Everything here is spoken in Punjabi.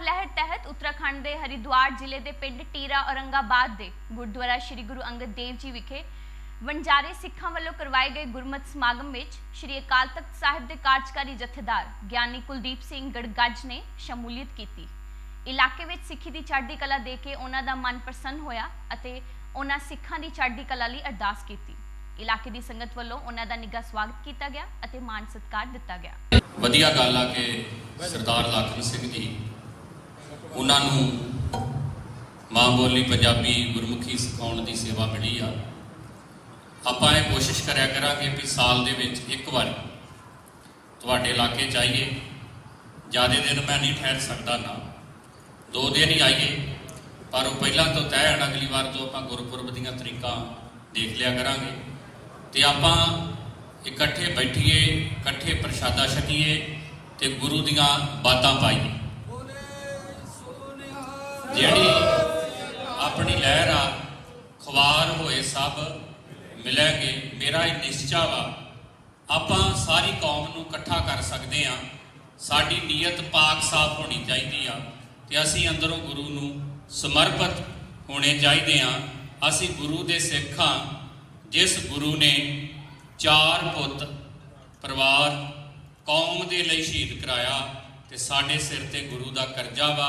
ਪੰਜਾਬ ਲਹਿਰ ਤਹਿਤ ਉੱਤਰਾਖੰਡ ਦੇ ਹਰਿਦੁਆਰ ਜ਼ਿਲ੍ਹੇ ਦੇ ਪਿੰਡ ਟੀਰਾ ਔਰੰਗਾਬਾਦ ਦੇ ਗੁਰਦੁਆਰਾ ਸ੍ਰੀ ਗੁਰੂ ਅੰਗਦ ਦੇਵ ਜੀ ਵਿਖੇ ਵਣਜਾਰੇ ਸਿੱਖਾਂ ਵੱਲੋਂ ਕਰਵਾਏ ਗਏ ਗੁਰਮਤਿ ਸਮਾਗਮ ਵਿੱਚ ਸ੍ਰੀ ਅਕਾਲ ਤਖਤ ਸਾਹਿਬ ਦੇ ਕਾਰਜਕਾਰੀ ਜਥੇਦਾਰ ਗਿਆਨੀ ਕੁਲਦੀਪ ਸਿੰਘ ਗੜਗੱਜ ਨੇ ਸ਼ਮੂਲੀਅਤ ਕੀਤੀ। ਇਲਾਕੇ ਵਿੱਚ ਸਿੱਖੀ ਦੀ ਚੜ੍ਹਦੀ ਕਲਾ ਦੇ ਕੇ ਉਹਨਾਂ ਦਾ ਮਨ ਪ੍ਰਸੰਨ ਹੋਇਆ ਅਤੇ ਉਹਨਾਂ ਸਿੱਖਾਂ ਦੀ ਚੜ੍ਹਦੀ ਕਲਾ ਲਈ ਅਰਦਾਸ ਕੀਤੀ। ਇਲਾਕੇ ਦੀ ਸੰਗਤ ਵੱਲੋਂ ਉਹਨਾਂ ਦਾ ਨਿੱਘਾ ਸਵਾਗਤ ਕੀਤਾ ਗਿਆ ਅਤੇ ਮਾਨ ਸਤਿਕਾਰ ਦਿੱਤਾ ਗਿਆ। ਵਧੀਆ ਗੱਲ ਆ ਕਿ ਸਰਦਾਰ ਲਖਨ ਸਿੰਘ ਜੀ ਉਹਨਾਂ ਨੂੰ ਮਾਂ ਬੋਲੀ ਪੰਜਾਬੀ ਗੁਰਮੁਖੀ ਸਿਖਾਉਣ ਦੀ ਸੇਵਾ ਮਿਲੀ ਆ। ਆਪਾਂ ਇਹ ਕੋਸ਼ਿਸ਼ ਕਰਿਆ ਕਰਾਂਗੇ ਵੀ ਸਾਲ ਦੇ ਵਿੱਚ ਇੱਕ ਵਾਰੀ ਤੁਹਾਡੇ ਇਲਾਕੇ 'ਚ ਆਈਏ। ਜ਼ਿਆਦਾ ਦਿਨ ਮੈਂ ਨਹੀਂ ਠਹਿਰ ਸਕਦਾ ਨਾ। ਦੋ ਦਿਨ ਹੀ ਆਈਏ, ਪਰ ਉਹ ਪਹਿਲਾਂ ਤੋਂ ਤੈਅ ਹੈ ਅਗਲੀ ਵਾਰ ਤੋਂ ਆਪਾਂ ਗੁਰਪੁਰਬ ਦੀਆਂ ਤਰੀਕਾਂ ਦੇਖ ਲਿਆ ਕਰਾਂਗੇ। ਤੇ ਆਪਾਂ ਇਕੱਠੇ ਬੈਠੀਏ, ਇਕੱਠੇ ਪ੍ਰਸ਼ਾਦਾ ਛਕੀਏ ਤੇ ਗੁਰੂ ਦੀਆਂ ਬਾਤਾਂ ਪਾਈਏ। ਜਿਹੜੀ ਆਪਣੀ ਲਹਿਰ ਆ, ਖਵਾਰ ਹੋਏ ਸਭ ਮਿਲਾਂਗੇ। ਮੇਰਾ ਇਹ ਨਿਸ਼ਚਾ ਵਾ, ਆਪਾਂ ਸਾਰੀ ਕੌਮ ਨੂੰ ਇਕੱਠਾ ਕਰ ਸਕਦੇ ਆ ਸਾਡੀ ਨੀਅਤ ਪਾਕ ਸਾਫ਼ ਹੋਣੀ ਚਾਹੀਦੀ ਆ ਤੇ ਅਸੀਂ ਅੰਦਰੋਂ ਗੁਰੂ ਨੂੰ ਸਮਰਪਿਤ ਹੋਣੇ ਚਾਹੀਦੇ ਆ ਅਸੀਂ ਗੁਰੂ ਦੇ ਸਿੱਖ ਸਿੱਖਾਂ ਜਿਸ ਗੁਰੂ ਨੇ ਚਾਰ ਪੁੱਤ, ਪਰਿਵਾਰ, ਕੌਮ ਦੇ ਲਈ ਸ਼ਹੀਦ ਕਰਾਇਆ ਤੇ ਸਾਡੇ ਸਿਰ ਤੇ ਗੁਰੂ ਦਾ ਕਰਜ਼ਾ ਵਾ।